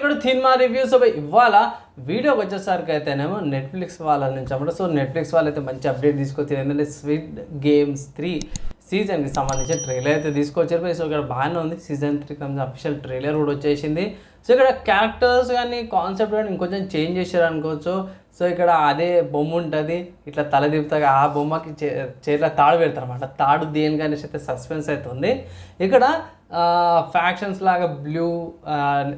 కూడా cinema reviews ఇవాళ వీడియోకి వచ్చేసరికి అయితేనేమో నెట్ఫ్లిక్స్ వాళ్ళ నుంచి అన్నమాట సో నెట్ఫ్లిక్స్ వాళ్ళు అయితే మంచి అప్డేట్ తీసుకొచ్చారు. ఏంటంటే స్వీట్ గేమ్స్ త్రీ సీజన్కి సంబంధించిన ట్రైలర్ అయితే తీసుకొచ్చారు. సో ఇక్కడ బాగానే ఉంది. సీజన్ త్రీ సంబంధించిన అఫీషియల్ ట్రైలర్ కూడా వచ్చేసింది. సో ఇక్కడ క్యారెక్టర్స్ కానీ కాన్సెప్ట్ కానీ ఇంకొంచెం చేంజ్ చేశారు అనుకోవచ్చు. సో ఇక్కడ అదే బొమ్మ ఉంటుంది. ఇట్లా తల దిపుతాగా ఆ బొమ్మకి చే- చేతిలో తాడు పెడతారు అనమాట తాడు దేనికనేసి అయితే సస్పెన్స్ అవుతుంది ఇక్కడ ఫ్యాక్షన్స్ లాగా బ్లూ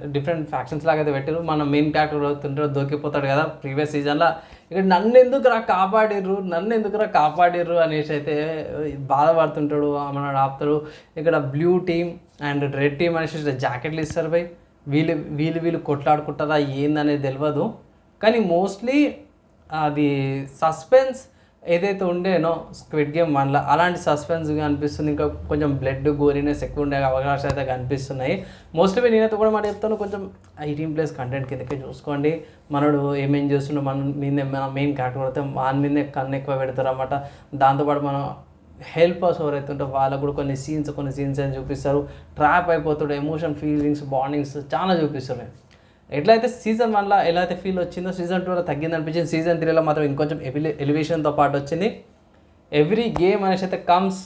డిఫరెంట్ ఫ్యాక్షన్స్ లాగా అయితే పెట్టారు మన మెయిన్ క్యారెక్టర్ అవుతుంటారు దొరికిపోతాడు కదా ప్రీవియస్ సీజన్లో ఇక్కడ నన్ను ఎందుకు రా కాపాడిర్రు? నన్ను ఎందుకు రా కాపాడిర్రు అనేసి అయితే బాధపడుతుంటాడు. మన ఆపుతాడు. ఇక్కడ blue team and red team అనేసి జాకెట్లు ఇస్తారు పోయి వీళ్ళు వీళ్ళు వీళ్ళు కొట్లాడుకుంటారా ఏందనేది తెలియదు కానీ మోస్ట్లీ అది సస్పెన్స్ ఏదైతే ఉండేనో స్క్విడ్ గేమ్ వన్లో అలాంటి సస్పెన్స్ అనిపిస్తుంది. ఇంకా కొంచెం బ్లడ్ గోరీనెస్ ఎక్కువ ఉండే అవకాశాలు అయితే కనిపిస్తున్నాయి. మోస్ట్లీ నేనైతే కూడా మాట చెప్తాను కొంచెం ఎయిటీన్ ప్లస్ కంటెంట్ కిందకే చూసుకోండి. మనడు ఏమేం చేస్తుండో మన మీద మన మెయిన్ క్యారెక్టర్ పడితే వాని మీదే కన్ను ఎక్కువ పెడతారు అన్నమాట దాంతోపాటు మనం హెల్పర్స్ ఎవరైతే ఉంటే వాళ్ళకు కూడా కొన్ని సీన్స్ కొన్ని సీన్స్ అని చూపిస్తారు. ట్రాప్ అయిపోతుండే ఎమోషన్ ఫీలింగ్స్ బాండింగ్స్ చాలా చూపిస్తున్నాయి. ఎట్లయితే సీజన్ వన్లో ఎలా అయితే ఫీల్ వచ్చిందో సీజన్ టూలో తగ్గింది అనిపించింది. సీజన్ త్రీలో మాత్రం ఇంకొంచెం ఎలివే ఎలివేషన్తో పాటు వచ్చింది. ఎవ్రీ గేమ్ అనేసి అయితే కమ్స్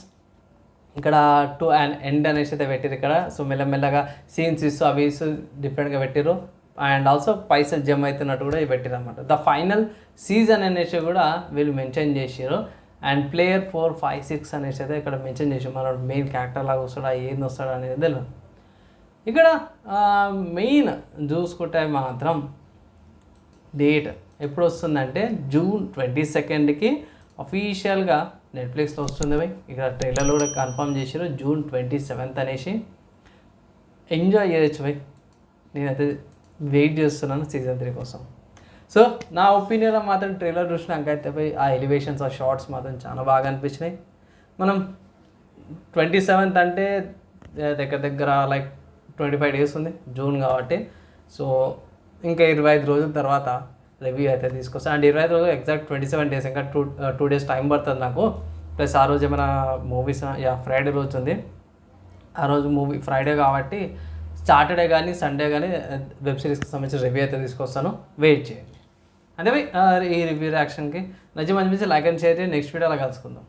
ఇక్కడ టు అండ్ ఎండ్ అనేసి అయితే పెట్టారు ఇక్కడ. సో మెల్లమెల్లగా సీన్స్ ఇస్తూ అవి ఇస్తూ డిఫరెంట్గా పెట్టారు అండ్ ఆల్సో పైసలు జమ్ అవుతున్నట్టు కూడా పెట్టారు అనమాట ద ఫైనల్ సీజన్ అనేసి కూడా వీళ్ళు మెన్షన్ చేసారు and player four five six అనేసి అయితే ఇక్కడ మెన్షన్ చేసి మన మెయిన్ క్యారెక్టర్ లాగా వస్తాడా ఏంది వస్తాడా అనేది తెలియదు ఇక్కడ మెయిన్ చూసుకుంటే మాత్రం డేట్ ఎప్పుడు వస్తుందంటే జూన్ ట్వంటీ సెకండ్కి అఫీషియల్గా నెట్ఫ్లిక్స్లో వస్తుంది భయ్. ఇక్కడ ట్రైలర్లో కూడా కన్ఫర్మ్ చేసారు జూన్ ట్వంటీ సెవెంత్ అనేసి. ఎంజాయ్ చేయొచ్చు భయ్. నేనైతే వెయిట్ చేస్తున్నాను సీజన్ త్రీ కోసం. సో నా ఒపీనియన్లో మాత్రం ట్రైలర్ చూసినాకైతే పోయి ఆ ఎలివేషన్స్ ఆ షార్ట్స్ మాత్రం చాలా బాగా అనిపించినాయి. మనం ట్వంటీ సెవెంత్ అంటే దగ్గర దగ్గర లైక్ ట్వంటీ ఫైవ్ డేస్ ఉంది జూన్ కాబట్టి. సో ఇంకా ఇరవై ఐదు రోజుల తర్వాత రివ్యూ అయితే తీసుకొస్తాను అండ్ ఇరవై ఐదు రోజులు ఎగ్జాక్ట్ ట్వంటీ సెవెన్ డేస్ ఇంకా టూ టూ డేస్ టైం పడుతుంది నాకు. ప్లస్ ఆ రోజు ఏమైనా మూవీస్ యా ఫ్రైడే రోజు ఉంది. ఆ రోజు మూవీ ఫ్రైడే కాబట్టి సాటర్డే కానీ సండే కానీ వెబ్ సిరీస్కి సంబంధించిన రివ్యూ అయితే తీసుకొస్తాను. వెయిట్ చేయండి. అంటే uh, ఈ రివ్యూ రియాక్షన్కి నచ్చి మంచి లైక్ అండ్ షేర్ చేయండి. నెక్స్ట్ వీడియోలో కలుసుకుందాం.